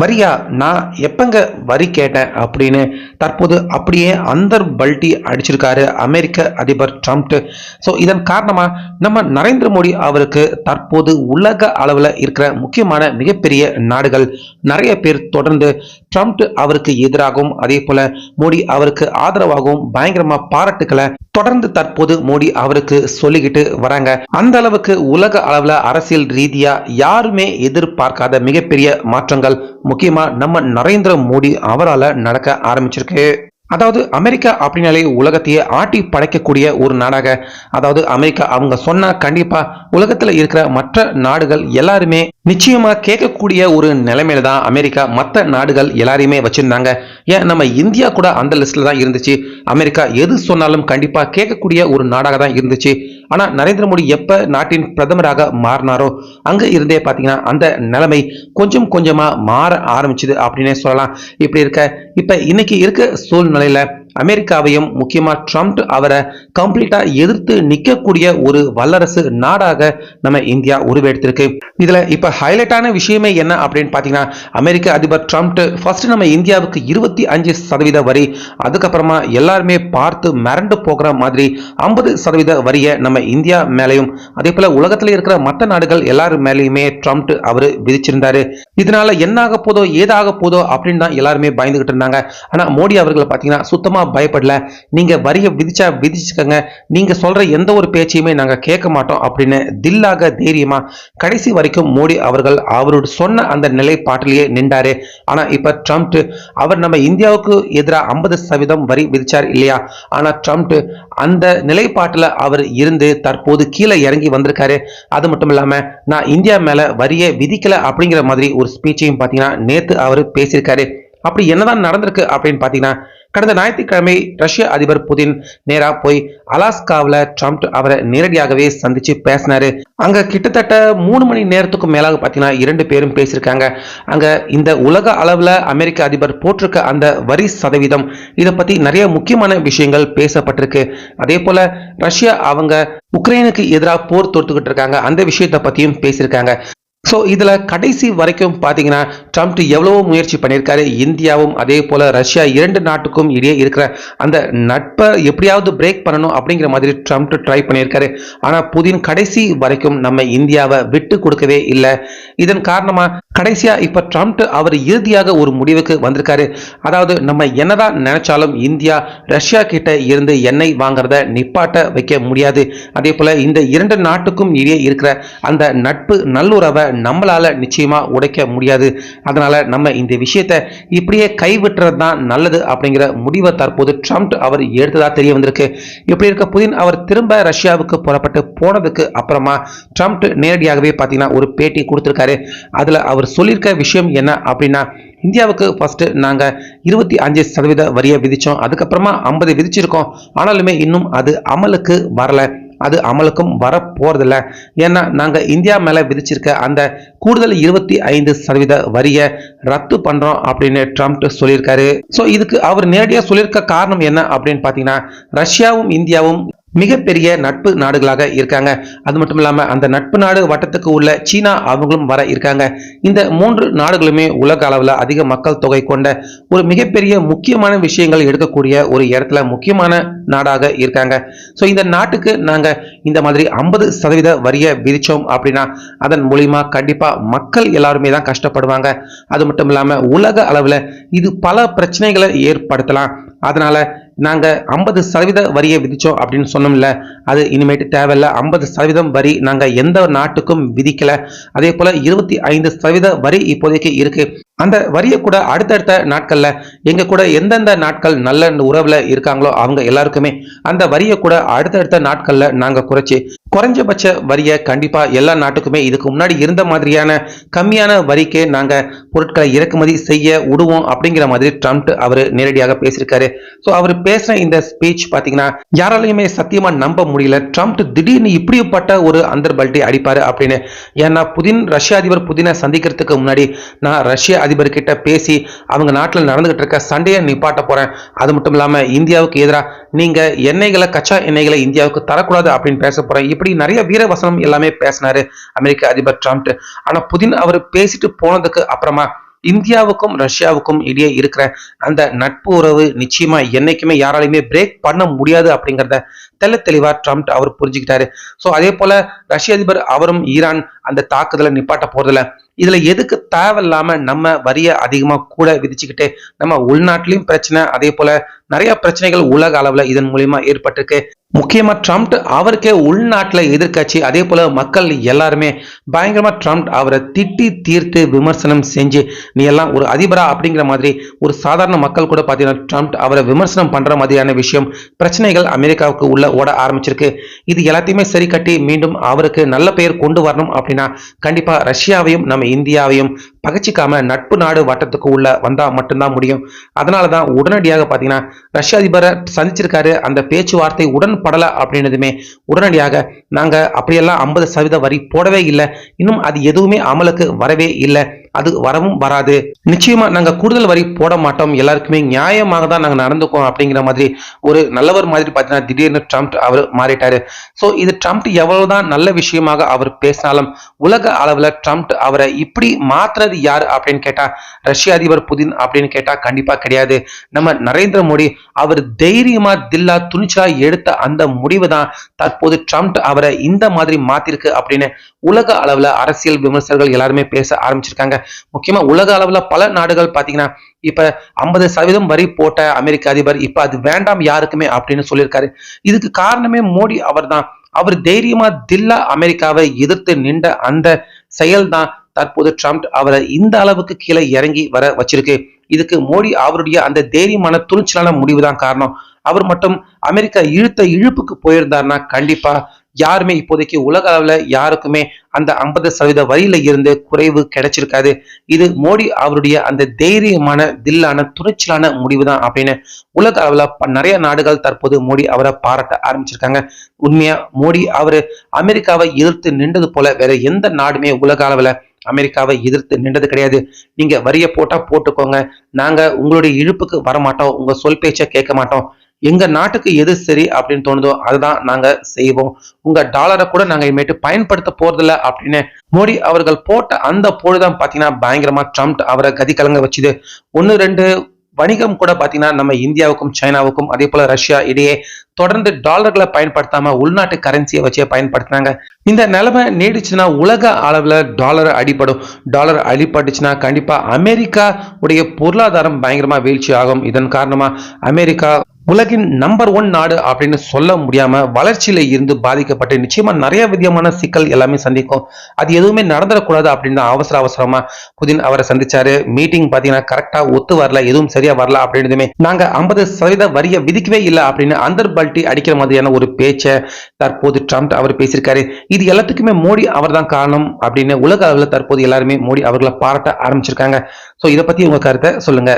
வரியா நான் எப்பங்க வரி கேட்டேன் அப்படின்னு தற்போது அப்படியே அந்தர் பல்ட்டி அடிச்சிருக்காரு அமெரிக்க அதிபர் ட்ரம்ப். ஸோ இதன் காரணமா நம்ம நரேந்திர மோடி அவருக்கு தற்போது உலக அளவில் இருக்கிற முக்கியமான மிகப்பெரிய நாடுகள் நிறைய பேர் தொடர்ந்து ட்ரம்ப் அவருக்கு எதிராகவும் அதே போல மோடி அவருக்கு ஆதரவாகவும் பயங்கரமா பாராட்டுக்களை தொடர்ந்து தற்போது மோடி அவருக்கு சொல்லிக்கிட்டு வராங்க. அந்த அளவுக்கு உலக அளவுல அரசியல் ரீதியா யாருமே எதிர்பார்க்காத மிகப்பெரிய மாற்றங்கள் முக்கியமா நம்ம நரேந்திர மோடி அவரால் நடக்க ஆரம்பிச்சிருக்கு. அதாவது அமெரிக்கா அப்படின்னாலே உலகத்தையே ஆட்டி படைக்கக்கூடிய ஒரு நாடாக. அதாவது அமெரிக்கா அவங்க சொன்னா கண்டிப்பா உலகத்துல இருக்கிற மற்ற நாடுகள் எல்லாருமே நிச்சயமா கேட்கக்கூடிய ஒரு நிலைமையில தான் அமெரிக்கா மற்ற நாடுகள் எல்லாரையுமே வச்சிருந்தாங்க. ஏன்? நம்ம இந்தியா கூட அந்த லிஸ்ட்ல தான் இருந்துச்சு. அமெரிக்கா எது சொன்னாலும் கண்டிப்பா கேட்கக்கூடிய ஒரு நாடாக தான் இருந்துச்சு. ஆனா நரேந்திர மோடி எப்ப நாட்டின் பிரதமராக மாறினாரோ அங்க இருந்தே பாத்தீங்கன்னா அந்த நிலைமை கொஞ்சம் கொஞ்சமா மாற ஆரம்பிச்சது அப்படின்னே சொல்லலாம். இப்படி இருக்க இப்ப இன்னைக்கு இருக்க சூழ்நிலையில அமெரிக்காவையும் முக்கியமா ட்ரம்ப் அவரை கம்ப்ளீட்டா எதிர்த்து நிற்கக்கூடிய ஒரு வல்லரசு நாடாக நம்ம இந்தியா உருவெடுத்திருக்கு. இதுல இப்ப ஹைலைட்டான விஷயமே என்ன அப்படின்னு பாத்தீங்கன்னா அமெரிக்க அதிபர் ட்ரம்ப் ஃபர்ஸ்ட் நம்ம இந்தியாவுக்கு இருபத்தி அஞ்சு சதவீத வரி அதுக்கப்புறமா எல்லாருமே பார்த்து மிரண்டு போகிற மாதிரி ஐம்பது சதவீத வரியை நம்ம இந்தியா மேலையும் அதே போல உலகத்துல இருக்கிற மற்ற நாடுகள் எல்லாரும் மேலேயுமே ட்ரம்ப் அவர் விதிச்சிருந்தாரு. இதனால என்ன ஆக போதோ ஏதாக போதோ அப்படின்னு தான் எல்லாருமே பயந்துகிட்டு இருந்தாங்க. ஆனா மோடி அவர்கள் பாத்தீங்கன்னா சுத்தமா பயப்படல. நீங்க வரியை விதிச்சா விதிச்சுக்கங்க. நீங்க சொல்ற எந்த ஒரு பேச்சையுமே நாங்க கேட்க மாட்டோம் அப்படின்னு தில்லாக தைரியமா கடைசி வரைக்கும் மோடி அவர்கள் அவரோட சொன்ன அந்த நிலைப்பாட்டிலேயே நின்றாரு. ஆனா இப்ப ட்ரம்ப் அவர் நம்ம இந்தியாவுக்கு எதிராக ஐம்பது சதவீதம் வரி விதிச்சார் இல்லையா? ஆனா ட்ரம்ப் அந்த நிலைப்பாட்டில் அவர் இருந்து தற்போது கீழே இறங்கி வந்திருக்காரு. அது மட்டும் இல்லாம நான் இந்தியா மேல வரியை விதிக்கல அப்படிங்கிற மாதிரி ஒரு ஸ்பீச்சையும் பாத்தீங்கன்னா நேத்து அவர் பேசியிருக்காரு. அப்படி என்னதான் நடந்திருக்கு அப்படின்னு பாத்தீங்கன்னா கடந்த ஞாயிற்றுக்கிழமை ரஷ்ய அதிபர் புதின் நேரா போய் அலாஸ்காவில் ட்ரம்ப் அவரை நேரடியாகவே சந்திச்சு பேசினாரு. அங்க கிட்டத்தட்ட மூணு மணி நேரத்துக்கும் மேலாக பார்த்தீங்கன்னா இரண்டு பேரும் பேசியிருக்காங்க. அங்க இந்த உலக அளவில் அமெரிக்க அதிபர் போட்டிருக்க அந்த வரி சதவீதம் இதை பத்தி நிறைய முக்கியமான விஷயங்கள் பேசப்பட்டிருக்கு. அதே போல ரஷ்யா அவங்க உக்ரைனுக்கு எதிராக போர் தொடுத்துக்கிட்டு இருக்காங்க. அந்த விஷயத்தை பத்தியும் பேசியிருக்காங்க. ஸோ இதில் கடைசி வரைக்கும் பார்த்தீங்கன்னா ட்ரம்ப் எவ்வளவோ முயற்சி பண்ணியிருக்காரு. இந்தியாவும் அதே போல் ரஷ்யா இரண்டு நாட்டுக்கும் இடையே இருக்கிற அந்த நட்பை எப்படியாவது பிரேக் பண்ணணும் அப்படிங்கிற மாதிரி ட்ரம்ப் ட்ரை பண்ணியிருக்காரு. ஆனால் புதின் கடைசி வரைக்கும் நம்ம இந்தியாவை விட்டு கொடுக்கவே இல்லை. இதன் காரணமாக கடைசியாக இப்போ ட்ரம்ப் அவர் இறுதியாக ஒரு முடிவுக்கு வந்திருக்காரு. அதாவது நம்ம என்னதான் நினைச்சாலும் இந்தியா ரஷ்யா கிட்ட இருந்து எண்ணெய் வாங்குறத நிப்பாட்ட வைக்க முடியாது. அதே போல இந்த இரண்டு நாட்டுக்கும் இடையே இருக்கிற அந்த நட்பு நல்லுறவை நம்மளால் நிச்சயமாக உடைக்க முடியாது. அதனால் நம்ம இந்த விஷயத்தை இப்படியே கைவிட்டுறது தான் நல்லது அப்படிங்கிற முடிவை தற்போது ட்ரம்ப் அவர் எடுத்ததாக தெரிய வந்திருக்கு. இப்படி இருக்க புதின் அவர் திரும்ப ரஷ்யாவுக்கு புறப்பட்டு போனதுக்கு அப்புறமா ட்ரம்ப் நேரடியாகவே பார்த்தீங்கன்னா ஒரு பேட்டி கொடுத்துருக்காரு. அதில் அவர் சொல்லியிருக்க விஷயம் என்ன அப்படின்னா இந்தியாவுக்கு ஃபஸ்ட்டு நாங்கள் இருபத்தி அஞ்சு சதவீத வரியை விதித்தோம் அதுக்கப்புறமா ஐம்பது விதிச்சிருக்கோம். ஆனாலுமே இன்னும் அது அமலுக்கு வரலை. அது அமலுக்கும் வர போறதில்ல ஏன்னா நாங்கள் இந்தியா மேலே விதிச்சிருக்க அந்த கூடுதல் இருபத்தி ஐந்து சதவீத வரியை ரத்து பண்றோம் அப்படின்னு ட்ரம்ப் சொல்லியிருக்காரு. ஸோ இதுக்கு அவர் நேரடியாக சொல்லியிருக்க காரணம் என்ன அப்படின்னு பார்த்தீங்கன்னா ரஷ்யாவும் இந்தியாவும் மிகப்பெரிய நட்பு நாடுகளாக இருக்காங்க. அது மட்டும் இல்லாமல் அந்த நட்பு நாடு வட்டத்துக்கு உள்ள சீனா அவங்களும் வர இருக்காங்க. இந்த மூன்று நாடுகளுமே உலக அளவில் அதிக மக்கள் தொகை கொண்ட ஒரு மிகப்பெரிய முக்கியமான விஷயங்கள் எடுக்கக்கூடிய ஒரு இடத்துல முக்கியமான நாடாக இருக்காங்க. ஸோ இந்த நாட்டுக்கு நாங்கள் இந்த மாதிரி ஐம்பது சதவீத வரியை விதித்தோம் அப்படின்னா அதன் மூலியமாக கண்டிப்பாக மக்கள் எல்லாருமே தான் கஷ்டப்படுவாங்க. அது மட்டும் இல்லாமல் உலக அளவில் இது பல பிரச்சனைகளை ஏற்படுத்தலாம். அதனால நாங்கள் ஐம்பது சதவீத வரியை விதித்தோம் அப்படின்னு சொன்னோம்ல அது இனிமேட்டு தேவையில்ல. ஐம்பது சதவீதம் வரி நாங்கள் எந்த நாட்டுக்கும் விதிக்கலை. அதே போல் இருபத்தி ஐந்து சதவீத வரி இப்போதைக்கு இருக்கு. அந்த வரியை கூட அடுத்தடுத்த நாட்களில் எங்கள் கூட எந்தெந்த நாட்கள் நல்ல உறவில் இருக்காங்களோ அவங்க எல்லாருக்குமே அந்த வரியை கூட அடுத்தடுத்த நாட்களில் நாங்கள் குறைச்சி குறைஞ்சபட்ச வரியை கண்டிப்பாக எல்லா நாட்டுக்குமே இதுக்கு முன்னாடி இருந்த மாதிரியான கம்மியான வரிக்கே நாங்கள் பொருட்களை இறக்குமதி செய்ய விடுவோம் அப்படிங்கிற மாதிரி ட்ரம்ப் அவர் நேரடியாக பேசியிருக்காரு. ஸோ அவர் பேசின இந்த ஸ்பீச் பார்த்தீங்கன்னா யாராலையுமே சத்தியமா நம்ப முடியல. ட்ரம்ப் திடீர்னு இப்படிப்பட்ட ஒரு அந்தர்பல்ட்டி அடிப்பாரு அப்படின்னு. ஏன்னா புதின் ரஷ்ய அதிபர் புதினை சந்திக்கிறதுக்கு முன்னாடி நான் ரஷ்ய அதிபர்கிட்ட பேசி அவங்க நாட்டில் நடந்துகிட்டு இருக்க சண்டையை நிப்பாட்ட போறேன். அது மட்டும் இல்லாம இந்தியாவுக்கு எதிராக நீங்க எண்ணெய்களை கச்சா எண்ணெய்களை இந்தியாவுக்கு தரக்கூடாது அப்படின்னு பேச போகிறேன் இப்படி நிறைய வீரவசனம் எல்லாமே பேசினாரு அமெரிக்க அதிபர் ட்ரம்ப். ஆனா புதின் அவர் பேசிட்டு போனதுக்கு அப்புறமா இந்தியாவுக்கும் ரஷ்யாவுக்கும் இடையே இருக்கிற அந்த நட்பு உறவு நிச்சயமா என்னைக்குமே யாராலையுமே பிரேக் பண்ண முடியாது அப்படிங்கிறத தெல்ல தெளிவா ட்ரம்ப் அவர் புரிஞ்சுக்கிட்டாரு. ஸோ அதே போல ரஷ்ய அதிபர் அவரும் ஈரான் அந்த தாக்குதலை நிப்பாட்ட போறதில்ல. இதுல எதுக்கு தேவையில்லாம நம்ம வரிய அதிகமா கூட விதிச்சுக்கிட்டு நம்ம உள்நாட்டிலையும் பிரச்சனை அதே போல நிறைய பிரச்சனைகள் உலக அளவுல இதன் மூலியமா ஏற்பட்டிருக்கு. முக்கியமா ட்ரம்ப் அவருக்கே உள்நாட்டுல எதிர்க்கட்சி அதே போல மக்கள் எல்லாருமே பயங்கரமா ட்ரம்ப் அவரை திட்டி தீர்த்து விமர்சனம் செஞ்சு நீ எல்லாம் ஒரு அதிபரா? அப்படிங்கிற மாதிரி ஒரு சாதாரண மக்கள் கூட பாத்தீங்கன்னா ட்ரம்ப் அவரை விமர்சனம் பண்ற மாதிரியான விஷயம் பிரச்சனைகள் அமெரிக்காவுக்கு உள்ள ஓட ஆரம்பிச்சிருக்கு. இது எல்லாத்தையுமே சரி கட்டி மீண்டும் அவருக்கு நல்ல பெயர் கொண்டு வரணும் அப்படின்னா கண்டிப்பா ரஷ்யாவையும் நம்ம இந்தியாவையும் பகச்சிக்காம நட்பு நாடு வட்டத்துக்கு உள்ள வந்தா மட்டும்தான் முடியும். அதனாலதான் உடனடியாக பாத்தீங்கன்னா ரஷ்ய அதிபரை சந்திச்சிருக்காரு. அந்த பேச்சுவார்த்தை உடன் உடன்படல அப்படின்னதுமே உடனடியாக நாங்க அப்படியெல்லாம் ஐம்பது சதவீத வரி போடவே இல்லை. இன்னும் அது எதுவுமே அமலுக்கு வரவே இல்லை. அது வரவும் வராது. நிச்சயமா நாங்க கூடுதல் வரி போட மாட்டோம். எல்லாருக்குமே நியாயமாக தான் நாங்க நடந்துக்கோம் அப்படிங்கிற மாதிரி ஒரு நல்லவர் மாதிரி பார்த்தீங்கன்னா திடீர்னு ட்ரம்ப் அவர் மாறிட்டாரு. ஸோ இது ட்ரம்ப் எவ்வளவுதான் நல்ல விஷயமாக அவர் பேசினாலும் உலக அளவுல ட்ரம்ப் அவரை இப்படி மாத்துறது யார் அப்படின்னு கேட்டா ரஷ்ய அதிபர் புதின் அப்படின்னு கேட்டா கண்டிப்பா கிடையாது. நம்ம நரேந்திர மோடி அவர் தைரியமா தில்லா துணிச்சலா எடுத்த அந்த முடிவு தான் தற்போது ட்ரம்ப் அவரை இந்த மாதிரி மாத்திருக்கு அப்படின்னு உலக அளவுல அரசியல் விமர்சகர்கள் எல்லாருமே பேச ஆரம்பிச்சிருக்காங்க. முக்கியமா உலக அளவுல பல நாடுகள் பாத்தீங்கன்னா இப்ப ஐம்பது சதவீதம் வரி போட்ட அமெரிக்க அதிபர் இப்ப அது வேண்டாம் யாருக்குமே அப்படின்னு சொல்லியிருக்காரு. இதுக்கு காரணமே மோடி அவர் தான் அவர் தைரியமா தில்லா அமெரிக்காவை எதிர்த்து நின்ற அந்த செயல்தான் தற்போது ட்ரம்ப் அவரை இந்த அளவுக்கு கீழே இறங்கி வர வச்சிருக்கு. இதுக்கு மோடி அவருடைய அந்த தைரியமான துணிச்சலான முடிவு தான் காரணம். அவர் மட்டும் அமெரிக்கா இழுத்த இழுப்புக்கு போயிருந்தாருன்னா கண்டிப்பா யாருமே இப்போதைக்கு உலக அளவுல யாருக்குமே அந்த ஐம்பது சதவீத வரியில இருந்து குறைவு கிடைச்சிருக்காது. இது மோடி அவருடைய அந்த தைரியமான தில்லான துணிச்சலான முடிவு தான் அப்படின்னு உலக அளவுல நிறைய நாடுகள் தற்போது மோடி அவரை பாராட்ட ஆரம்பிச்சிருக்காங்க. உண்மையா மோடி அவரு அமெரிக்காவை எதிர்த்து நின்றது போல வேற எந்த நாடுமே உலக அளவுல அமெரிக்காவை எதிர்த்து நின்றது கிடையாது. நீங்க வரிய போட்டா போட்டுக்கோங்க. நாங்க உங்களுடைய இழுப்புக்கு வரமாட்டோம். உங்க சொல் பேச்சை கேட்க மாட்டோம். எங்க நாட்டுக்கு எது சரி அப்படின்னு தோணுதோ அதுதான் நாங்க செய்வோம். உங்க டாலரை கூட நாங்க இனிமேட்டு பயன்படுத்த போறதில்ல அப்படின்னு மோடி அவர்கள் போட்ட அந்த பொழுதுதான் பாத்தீங்கன்னா பயங்கரமா ட்ரம்ப் அவரை கதி கலங்க வச்சுது. ஒன்னு ரெண்டு வணிகம் கூட பாத்தீங்கன்னா நம்ம இந்தியாவுக்கும் சைனாவுக்கும் அதே போல ரஷ்யா இடையே தொடர்ந்து டாலர்களை பயன்படுத்தாம உள்நாட்டு கரன்சியை வச்சே பயன்படுத்தினாங்க. இந்த நிலைமை நீடிச்சுன்னா உலக அளவுல டாலர் அடிபடும். டாலர் அடிபட்டுச்சுன்னா கண்டிப்பா அமெரிக்கா உடைய பொருளாதாரம் பயங்கரமா வீழ்ச்சி ஆகும் இதன் காரணமா அமெரிக்கா உலகின் நம்பர் ஒன் நாடு அப்படின்னு சொல்ல முடியாம வளர்ச்சியில இருந்து பாதிக்கப்பட்டு நிச்சயமா நிறைய விதமான சிக்கல் எல்லாமே சந்திக்கும். அது எதுவுமே நடந்துடக்கூடாது அப்படின்னு அவசர அவசரமா புதின் அவரை சந்திச்சாரு. மீட்டிங் பாத்தீங்கன்னா கரெக்டா ஒத்து வரல எதுவும் சரியா வரல அப்படின்றதுமே நாங்க ஐம்பது சதவீத வரியை விதிக்கவே இல்லை அப்படின்னு அந்தர் பல்ட்டி அடிக்கிற மாதிரியான ஒரு பேச்சை தற்போது ட்ரம்ப் அவர் பேசியிருக்காரு. இது எல்லாத்துக்குமே மோடி அவர் தான் காரணம் அப்படின்னு உலக அளவில் தற்போது எல்லாருமே மோடி அவர்களை பாராட்ட ஆரம்பிச்சிருக்காங்க. ஸோ இதை பத்தி உங்க கருத்தை சொல்லுங்க.